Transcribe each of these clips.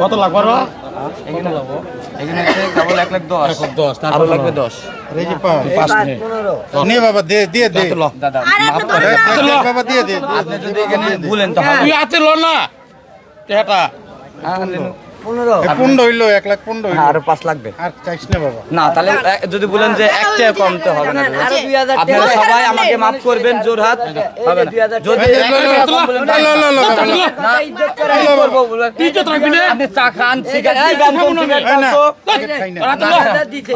কত লাগবে আরও এখানে এখানে আছে কেবল এক লাখ দশ। এক লাখ দশ, তারপর লাগবে দশ। পাঁচ। পাঁচ নে নে বাবা দে দিয়ে দে। ল। দাদা বাবা দিয়ে দে। আপনি যদি এখানে ভুলেন তো তুই হাতে ল না। এটা হ্যাঁ, নিন। এ পুন্ড হইল এক লাখ পুন্ড হইল হ্যাঁ, পাঁচ লাগবে আর চাইছ না বাবা না তাহলে যদি বলেন যে এক টাকা কমতে হবে না আপনারা সবাই আমাকে মাফ করবেন জোর হাত হবে না যদি এই, এক লো, লো, টাকা কম বলেন, লো, লো, লো, লো, বাবা, লো। না, কি করব বলবেন? তুই তো থাকবি না আপনি চা খান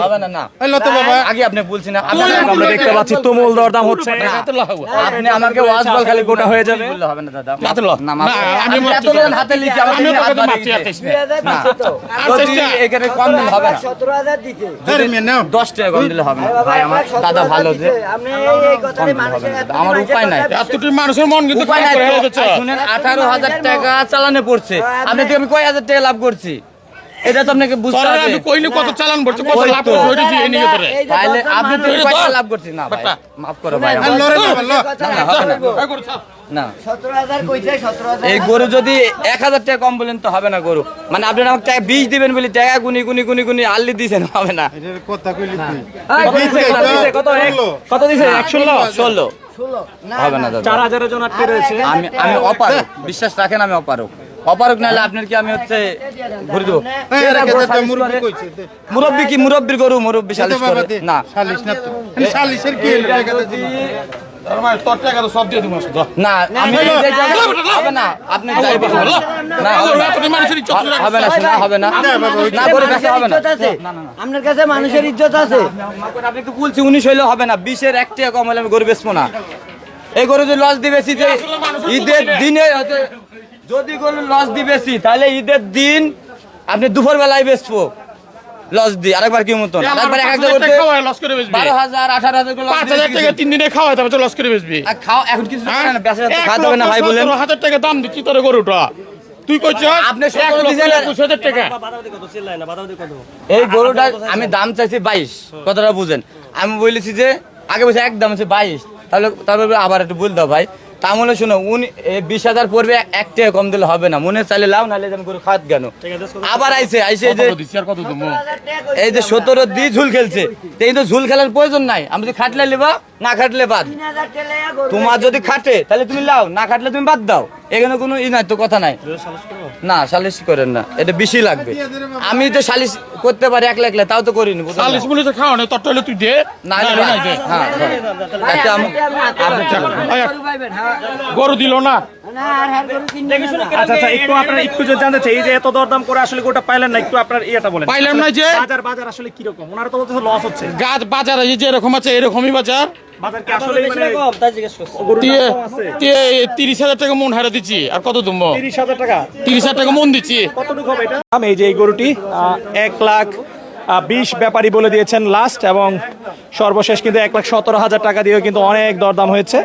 হবে না না আগে আপনি বলছি না আমরা দেখতে পাচ্ছি তুমুল দরদাম হচ্ছে। আপনি আমাকে ওয়াজ বল খালি গোটা হয়ে যাবে হবে না দাদা হাতে না। আমি লিখে আমাকে এখানে কম হবে সতেরো হাজার দিতে। মেয়ে নাও। দশ টাকা কম দিলে হবে ভাই আমার দাদা ভালো যে। আমার উপায় নাই। এতটি মানুষের মন কিন্তু উপায় নাই শুনেন আঠারো হাজার টাকা চালানে পড়ছে। আপনি আমি কয় হাজার টাকা লাভ করছি। এটা তো আপনাকে বুঝতে হবে। আমি কইনি কত চালান কত লাভ তো। করছে ওইটা দিয়ে নিয়ে তোরে তাহলে আপনি তো এই কয় লাভ করছি না ভাই করো ভাই লরে না, না, না। এই করে কইছে গরু যদি এক হাজার টাকা কম বলেন তো হবে না গরু। মানে আপনি আমাকে টাকা বিষ দিবেন বলে টাকা গুনি গুনি গুনি গুনি আল্লি দিয়েছেন হবে না। এটার কথা কইলি তুই। কত দিছে, কত দিছে, কত? এক? কত দিছে? এক ষোলো ষোলো। হবে না দাদা। চার হাজারের জন্য আটকে রয়েছে। আমি আমি অপারক। বিশ্বাস রাখেন আমি অপারক। অপারক নাহলে আপনার কি আমি হচ্ছে ঘুরে দেবো? তো। মুরব্বী কি মুরব্বীর গরু মুরব্বী সালিশ করে? না। সালিশ না সালিশের কি তো না আমি হবে না আপনি হবে না। মানুষের ইজ্জত হবে না না না। করে হবে না। আছে? আপনার কাছে মানুষের ইজ্জত আছে? আপনি একটু বলছি উনিশ হইলে হবে না বিশের এক টাকা কম হলে আমি গরু বেচবো না। এই গরু যদি লস দিবে যে ঈদের দিনে হয়তো যদি গরু লস দিবেছি তাহলে ঈদের দিন আপনি দুপুর বেলায় বেচবো। লস দি আরেকবার কি মতন? আরেকবার এক একটা করতে লস করে বেচবি। হাজার আঠারো হাজার করে পাঁচ হাজার টাকা তিন দিনে খাওয়ায় তারপর লস করে বেচবি। আর খাও এখন কিছু হ্যাঁ? না বেচা এক খাওয়া যাবে না ভাই বলেন। হাজার টাকা দাম দিচ্ছি তোর গরুটা। তুই আপনি হাজার টাকা। এই গরুটা আমি দাম চাইছি বাইশ কতটা বুঝেন। আমি বলেছি যে আগে বলছি এক দাম আছে বাইশ। তাহলে তারপরে আবার একটু বল দাও ভাই। তা শুনো শোনো উনি বিশ হাজার পড়বে এক টাকা কম দিলে হবে না। মনে চাইলে লাও নাহলে আমি গরু খাত কেন? আবার আইছে আইসে এই যে এই যে সতেরো দি ঝুল খেলছে। এই তো ঝুল খেলার প্রয়োজন নাই। আমি যদি খাটলে লিবা না খাটলে বাদ। তোমার যদি খাটে তাহলে তুমি লাও না খাটলে তুমি বাদ দাও। এখানে কোনো ই নাই তো কথা নাই। না সালিশ করেন না এটা বেশি লাগবে আমি তো সালিশ করতে পারি একলা একলা তাও তো করিনি না? চাল্লিশ মিনিট খাওয়া নেই তোর তুই দে না না, না, না, হ্যাঁ হ্যাঁ। আমি- আপনি টাকা গরু হ্যাঁ। দিল না না, আর হ্যাঁ, গরু কিনবেন না। আচ্ছা আচ্ছা একটু আপনার একটু যদি জানতে চাই যে এত দরদাম করে আসলে গোটা পাইলেন না একটু আপনার ইয়েটা বলেন পাইলাম না যে। বাজার বাজার আসলে কীরকম ওনারা তো বলতেছে লস হচ্ছে গাছ বাজার এই যে এরকম আছে এরকমই বাজার বাজার কি আসলে মানে তিরিশ হাজার টাকা মন হারা দিচ্ছি আর কত দুম্ব তিরিশ হাজার টাকা? তিরিশ হাজার টাকা মন দিচ্ছি। কতটুকু হবে এটা? দাম এই যে এই গরুটি আহ, এক লাখ বিশ ব্যাপারী বলে দিয়েছেন লাস্ট এবং সর্বশেষ কিন্তু এক লাখ সতেরো হাজার টাকা দিয়েও কিন্তু অনেক দরদাম হয়েছে।